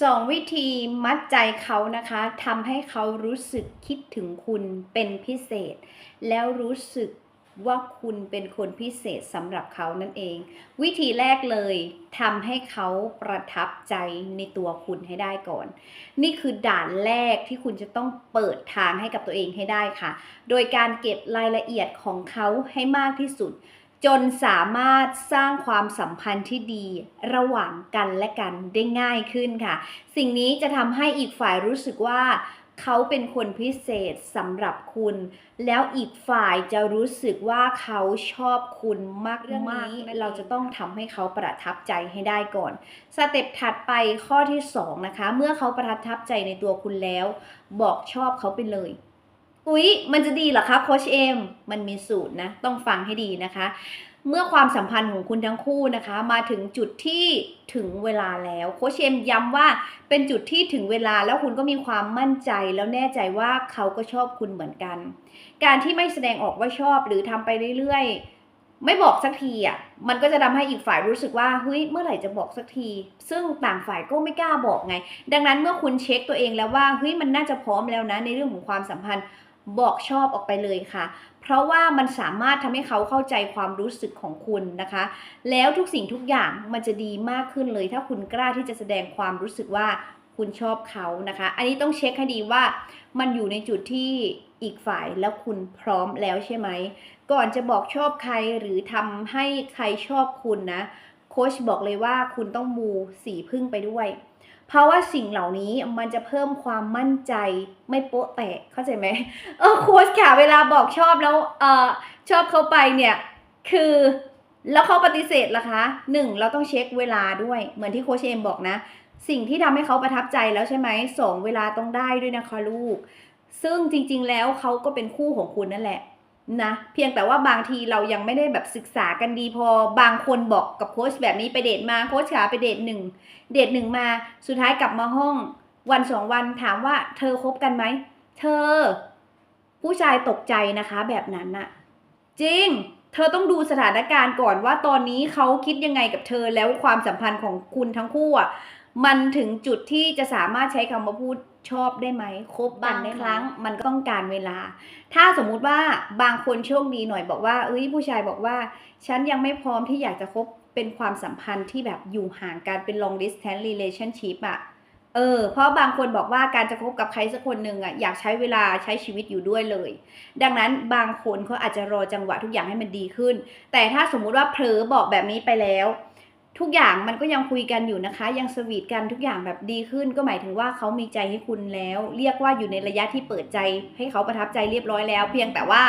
สองวิธีมัดใจเขานะคะทำให้เขารู้สึกคิดถึงคุณเป็นพิเศษ แล้วรู้สึกว่าคุณเป็นคนพิเศษสำหรับเขานั่นเอง วิธีแรกเลยทำให้เขาประทับใจในตัวคุณให้ได้ก่อน นี่คือด่านแรกที่คุณจะต้องเปิดทางให้กับตัวเองให้ได้ค่ะ โดยการเก็บรายละเอียดของเขาให้มากที่สุด จนสามารถสร้างความสัมพันธ์ที่ดีระหว่างกันและกันได้ง่ายขึ้นค่ะ สิ่งนี้จะทำให้อีกฝ่ายรู้สึกว่าเขาเป็นคนพิเศษสำหรับคุณ แล้วอีกฝ่ายจะรู้สึกว่าเขาชอบคุณมากเรื่องนี้เราจะต้องทำให้เขาประทับใจให้ได้ก่อน สเต็ปถัดไปข้อที่2นะคะ เมื่อเขาประทับใจในตัวคุณแล้ว บอกชอบเขาไปเลย อุ๊ยมันจะดีเหรอคะโคชเอมมันมีสูตรนะต้องฟังให้ดีนะคะ เมื่อความสัมพันธ์ของคุณทั้งคู่นะคะ มาถึงจุดที่ถึงเวลาแล้วโคชเอมย้ำว่าเป็นจุดที่ถึงเวลาแล้วคุณก็มีความมั่นใจแล้วแน่ใจว่าเขาก็ชอบคุณเหมือนกัน การที่ไม่แสดงออกว่าชอบหรือทำไปเรื่อยๆ ไม่บอกสักทีอะมันก็จะทำให้อีกฝ่ายรู้สึกว่าเฮ้ยเมื่อไหร่จะบอกสักที ซึ่งต่างฝ่ายก็ไม่กล้าบอกไง ดังนั้นเมื่อคุณเช็คตัวเองแล้วว่าเฮ้ยมันน่าจะพร้อมแล้วนะในเรื่องของความสัมพันธ์ บอกชอบออกไปเลยค่ะ เพราะว่ามันสามารถทำให้เขาเข้าใจความรู้สึกของคุณนะคะ แล้วทุกสิ่งทุกอย่างมันจะดีมากขึ้นเลย ถ้าคุณกล้าที่จะแสดงความรู้สึกว่าคุณชอบเขานะคะ อันนี้ต้องเช็คให้ดีว่ามันอยู่ในจุดที่อีกฝ่ายแล้วคุณพร้อมแล้วใช่ไหม ก่อนจะบอกชอบใครหรือทำให้ใครชอบคุณนะ โค้ชบอกเลยว่าคุณต้องมูสีพึ่งไปด้วย เพราะว่าสิ่งเหล่านี้มันจะเพิ่มความมั่นใจไม่โป๊ะแตกเข้าใจไหมเออโค้ชค่ะเวลาบอกชอบแล้วเออชอบเขาไปเนี่ย คือแล้วเขาปฏิเสธล่ะคะหนึ่งเราต้องเช็คเวลาด้วย เหมือนที่โค้ชเอมบอกนะ สิ่งที่ทำให้เขาประทับใจแล้วใช่ไหมสองเวลาต้องได้ด้วยนะคะลูก ซึ่งจริง ๆ แล้วเขาก็เป็นคู่ของคุณนั่นแหละ นะเพียงแต่ว่าบางทีเรายังไม่ได้แบบศึกษากันดีพอบางคนบอกกับโค้ชแบบนี้ไปเดทมาโค้ชขาไปเดทหนึ่งเดทหนึ่งมาสุดท้ายกลับมาห้อง วันสองวันถามว่าเธอคบกันไหมเธอ ผู้ชายตกใจนะคะแบบนั้นน่ะ จริง เธอต้องดูสถานการณ์ก่อนว่าตอนนี้เขาคิดยังไงกับเธอแล้วความสัมพันธ์ของคุณทั้งคู่อะ มันถึงจุดที่จะสามารถใช้คำว่าพูดชอบได้ไหมคบกันได้ไหมครั้งมันก็ต้องการเวลา ถ้าสมมุติว่าบางคนโชคดีหน่อยบอกว่าเอ้ยผู้ชายบอกว่า ฉันยังไม่พร้อมที่อยากจะคบเป็นความสัมพันธ์ที่แบบอยู่ห่างกันเป็น long distance relationship อะเออเพราะบางคนบอกว่าการจะคบกับใครสักคนหนึ่งอะอยากใช้เวลาใช้ชีวิตอยู่ด้วยเลย ดังนั้นบางคนเขาอาจจะรอจังหวะทุกอย่างให้มันดีขึ้น แต่ถ้าสมมุติว่าเผลอบอกแบบนี้ไปแล้ว ทุกอย่างมันก็ยังคุยกันอยู่นะคะ ยังสวีทกันทุกอย่างแบบดีขึ้น ก็หมายถึงว่าเขามีใจให้คุณแล้ว เรียกว่าอยู่ในระยะที่เปิดใจ ให้เขาประทับใจเรียบร้อยแล้ว เพียงแต่ว่า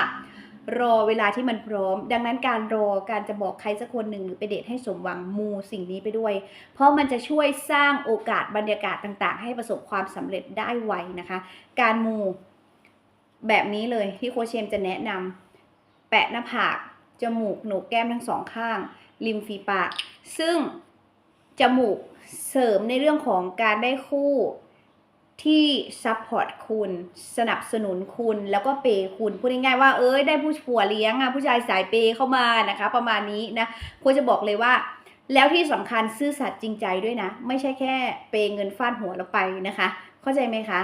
รอเวลาที่มันพร้อม ดังนั้นการรอการจะบอกใครสักคนหนึ่งหรือไปเดทให้สมหวังมูสิ่งนี้ไปด้วย เพราะมันจะช่วยสร้างโอกาสบรรยากาศต่างๆ ให้ประสบความสำเร็จได้ไวนะคะ การมูแบบนี้เลยที่โคเชมจะแนะนำแปะหน้าผากจมูกโหนกแก้มทั้งสองข้าง ริมฝีปากซึ่งจมูกเสริมในเรื่องของการได้คู่ที่ซัพพอร์ตคุณ สนับสนุนคุณแล้วก็เปย์คุณ พูดง่ายๆว่าเอ้ยได้ผู้ผัวเลี้ยงอะผู้ชายสายเปย์เข้ามานะคะ ประมาณนี้นะควรจะบอกเลยว่า แล้วที่สำคัญซื่อสัตย์จริงใจด้วยนะ ไม่ใช่แค่เปย์เงินฟาดหัวเราไปนะคะ เข้าใจไหมคะ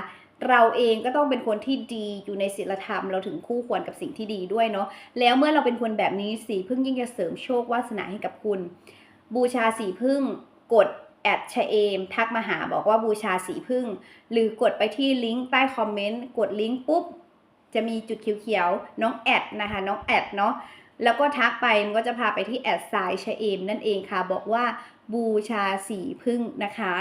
เราเองก็ต้องเป็นคนที่ดีอยู่ในศีลธรรม เราถึงคู่ควรกับสิ่งที่ดีด้วยเนาะแล้วเมื่อเราเป็นคนแบบนี้สีพึ่งยิ่งจะเสริมโชควาสนาให้กับคุณ บูชาสีพึ่งกดแอดชเอมทักมาหาบอกว่าบูชาสีพึ่ง หรือกดไปที่ลิงก์ใต้คอมเมนต์กดลิงก์ปุ๊บ จะมีจุดเขียวๆน้องแอดนะคะน้องแอดเนาะแล้วก็ทักไปมันก็จะพาไปที่แอดสายชเอมนั่นเองค่ะ บอกว่าบูชาสีพึ่งนะคะ